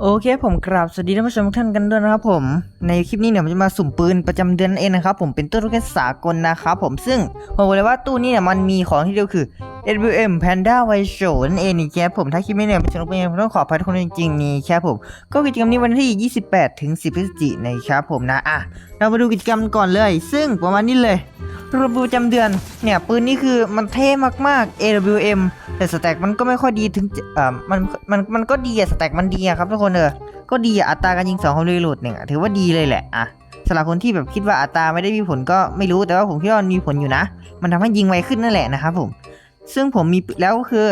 โอเคผมกราบสวัสดีท่านผู้ชมทุกท่านกันด้วยนะครับผมในคลิปนี้เนี่ยผมจะมาสุ่มปืนประจำเดือนเองนะครับผมเป็นตู้โทเค็นสากลนะครับผมซึ่งผมบอกเลยว่าตู้นี้เนี่ยมันมีของที่เดียวคือ SWM Panda w i s h o w นั่นเองนี่แค่ผมถ้าคลิปนี้เนี่ยเป็นสนุกเป็นยังผมต้องขออภัยทุกคนจริงๆนี่แค่ผมก็กิจกรรมนี้วันที่ 28 ถึง 10 พฤศจิกายนนะครับผมนะอะเรามาดูกิจกรรมก่อนเลย ซึ่งประมาณนี้เลย ระบุประจำเดือน เนี่ยปืนนี้คือมันเท่มากๆ AWM แต่สแต็กมันก็ไม่ค่อยดีถึงเอ่อมันมันมันก็ดีอะสแต็กมันดีอะครับทุกคนเออก็ดีอะอัตราการยิงสองควาเร็วโหลดหนึ่งถือว่าดีเลยแหละอะสำหรับคนที่แบบคิดว่าอัตราไม่ได้มีผลก็ไม่รู้แต่ว่าผมคิดว่ามันมีผลอยู่นะ มันทำให้ยิงไวขึ้นนั่นแหละนะครับผมซึ่งผมมีแล้วก็คือ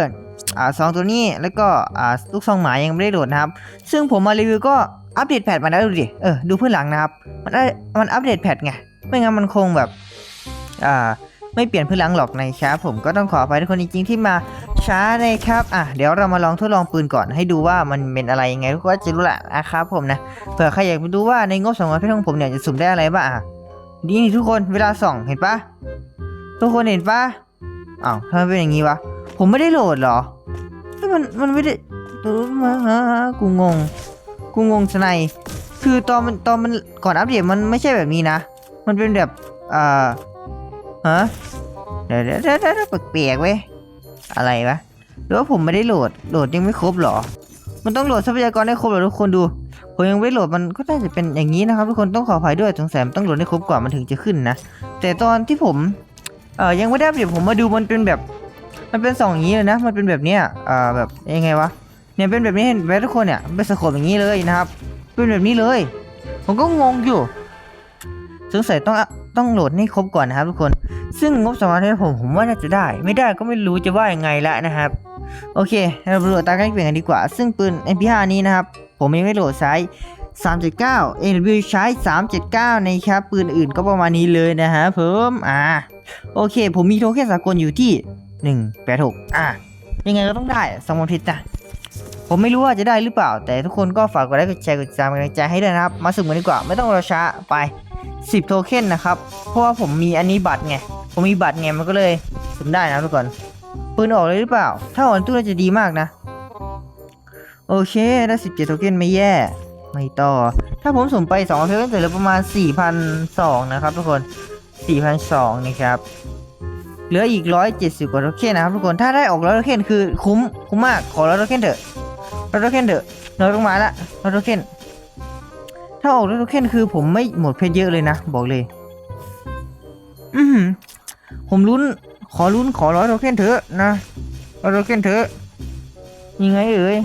อ่าสองตัวนี้แล้วก็อ่าลูกซองหมายังไม่ได้โหลดนะครับ ซึ่งผมมารีวิวก็อัปเดตแพทมาแล้วดูดิเออดูเพื่อนหลังนะครับ มันอัปมันอัปเดตแพทไงไม่งั้นมันคงแบบ อ่าไม่เปลี่ยนพื้นหลังหรอกนะครับผมก็ต้องขออภัยทุกคนจริงๆที่มาช้าเลยครับอะเดี๋ยวเรามาลองทดลองปืนก่อนให้ดูว่ามันเป็นอะไรยังไงทุกคนจะรู้ละนะครับผมนะเผื่อใครอยากไปดูว่าในงบ200เพชรของผมเนี่ยจะสุ่มได้อะไรบ้างอะนี่ทุกคนเวลาส่องเห็นปะทุกคนเห็นปะอ้าวทำไมเป็นอย่างงี้วะผมไม่ได้โหลดเหรอมันมันไม่ได้เออมาฮะกูงงกูงงสไนยคือตอนมันตอนมันก่อนอัปเดตมันไม่ใช่แบบนี้นะ มันเป็นแบบอ่า ฮะเดี๋ยวเดี๋ยวเดี๋ยวเดี๋ยวแปลกเว้ยอะไรวะหรือว่าผมไม่ได้โหลดโหลดยังไม่ครบหรอ มันต้องโหลดทรัพยากรให้ครบเหรอทุกคนดูผมยังไม่โหลดมันก็น่าจะเป็นอย่างนี้นะครับทุกคนต้องขออภัยด้วยสงสัยต้องโหลดให้ครบก่อนมันถึงจะขึ้นนะแต่ตอนที่ผมเออยังไม่ได้อัปเดตผมมาดูมันเป็นแบบ มันเป็นสองอย่างนี้เลยนะ มันเป็นแบบเนี้ยเอ่าแบบยังไงวะเนี่ยเป็นแบบนี้เห็นไหมทุกคนเนี่ยเป็นสโคปอย่างนี้เลยนะครับ เป็นแบบนี้เลย ผมก็งงอยู่สงสัยต้องอ ต้องโหลดให้ครบก่อนนะครับทุกคน ซึ่งงบสมาร์ทโฟนผมผมว่าน่าจะได้ ไม่ได้ก็ไม่รู้จะว่ายังไงละนะครับ โอเคเราไปโหลดตามการเปลี่ยนกันดีกว่า ซึ่งปืน MP5 นี้นะครับ ผมยังไม่โหลดใช้3.9 AW ใช้3.9นะครับปืนอื่นก็ประมาณนี้เลยนะฮะเพิ่มอ่าโอเค ผมมีโทเค็นสากลอยู่ที่ 186 อ่ายังไงก็ต้องได้สองวันทิศนะ ผมไม่รู้ว่าจะได้หรือเปล่า แต่ทุกคนก็ฝากกดไลค์กดแชร์กดติดตามกำลังใจให้ด้วยนะครับ มาสุ่มกันดีกว่าไม่ต้องรอช้าไป 10 โทเค็นนะครับ เพราะว่าผมมีอันนี้บัตรไง ผมมีบัตรไงมันก็เลยสุ่มได้นะทุกคนปืนออกเลยหรือเปล่า ถ้าออกในตู้น่าจะดีมากนะ โอเคได้ 17 โทเค็นไม่แย่ ไม่ต่อ ถ้าผมสุ่มไป2โทเค็นเหลือประมาณ 4,200 นะครับทุกคน 4,200 นะครับเหลืออีก 170 กว่าโทเค็นนะครับทุกคน ถ้าได้ออกร้อยโทเค็นคือคุ้ม คุ้มมาก ขอร้อยโทเค็นเถอะ ร้อยโทเค็นเถอะน้อยลงมาละร้อยโทเค็นถ้าออกร้อยโทเค็นคือผมไม่หมดเพชรเยอะเลยนะ บอกเลย อือหือผมลุ้นขอลุ้นขอร้อยโทเค็นเถอะนะร้อยโทเค็นเถอะยังไงเอ่ย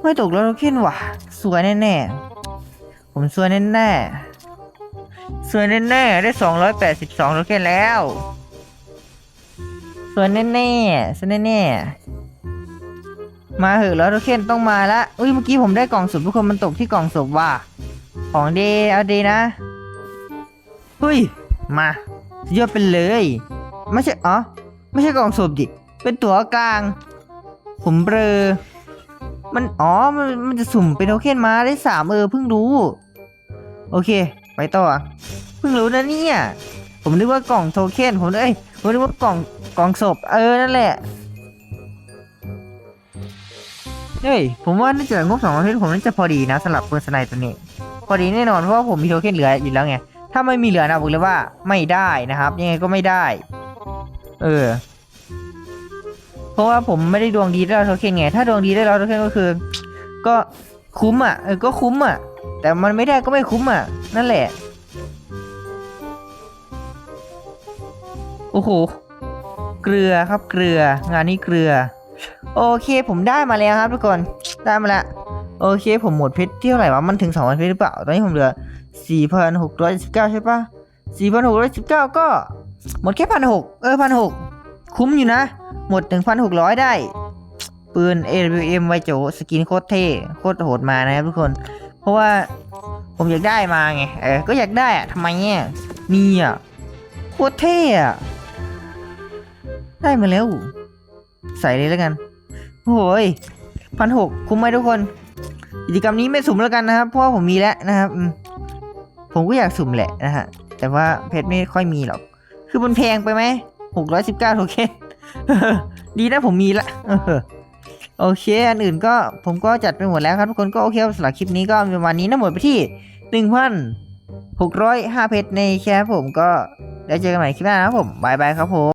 ไม่ตกร้อยโทเค็นว่ะสวยแน่ๆผมสวยแน่ๆสวยแน่ๆได้สองร้อยแปดสิบสองโทเค็นแล้วสวยแน่ๆสวยแน่ๆ มาเหอะร้อโทเค็นต้องมาละอุ้ยเมื่อกี้ผมได้กล่องสุ่มทุกคนมันตกที่กล่องสุ่มว่ะของเดเอาเดนะเฮ้ยมาสุดยอดไปเลย ไม่ใช่อ๋อไม่ใช่กล่องสุ่มดิเป็นตั๋วกลาง ผมเบลอมันอ๋อมันมันจะสุ่มเป็นโทเค็นมาได้สามเออเพิ่งรู้ โอเค ไปต่อเพิ่งรู้นะเนี่ยผมนึกว่ากล่องโทเค็นผมเอ้ยผมนึกว่ากล่องกล่องศพเออนั่นแหละ เฮ้ย ผมว่าน่าจะงบสองประเภทผมน่าจะพอดีนะสำหรับเปอร์สไนตัวนี้ พอดีแน่นอนเพราะว่าผมมีโทเค็นเหลืออยู่แล้วไง ถ้าไม่มีเหลือนะบอกเลยว่าไม่ได้นะครับ ยังไงก็ไม่ได้ เออ เพราะว่าผมไม่ได้ดวงดีได้ร้อยโทเค็นไง ถ้าดวงดีได้ร้อยโทเค็นก็คือ ก็คุ้มอะเออก็คุ้มอะ แต่มันไม่ได้ก็ไม่คุ้มอะ นั่นแหละ โอ้โห เกลือครับเกลืองานนี้เกลือ โอเคผมได้มาแล้วครับทุกคนได้มาแล้วโอเค ผมหมดเพชรเท่าไหร่วะมันถึง2,000เพชรหรือเปล่าตอนนี้ผมเหลือ4,619ใช่ปะ4,619ก็ หมดแค่พันหกเออพันหกคุ้มอยู่นะ หมดถึงพันหกร้อยได้ ปืน AWM ไวโจสกินโคตรเท่โคตรโหดมานะครับทุกคน เพราะว่าผมอยากได้มาไงเออก็อยากได้อะทำไมเนี่ยมีอะโคตรเท่อะได้มาแล้ว ใส่เลยแล้วกันโอ้ยพันหกคุ้มไหมทุกคน กิจกรรมนี้ไม่สุ่มแล้วกันนะครับ เพราะว่าผมมีแล้วนะครับ ผมก็อยากสุ่มแหละนะฮะ แต่ว่าเพชรไม่ค่อยมีหรอก คือมันแพงไปไหมหกร้อยสิบเก้าโทเค็นดีนะผมมีละโอเค อันอื่นก็ผมก็จัดไปหมดแล้วครับทุกคนก็โอเคสำหรับคลิปนี้ก็ประมาณนี้นะหมดไปที่หนึ่งพันหกร้อยห้าเพชรในแชร์ผมก็แล้วเจอกันใหม่คลิปหน้านะครับผมบายบายครับผม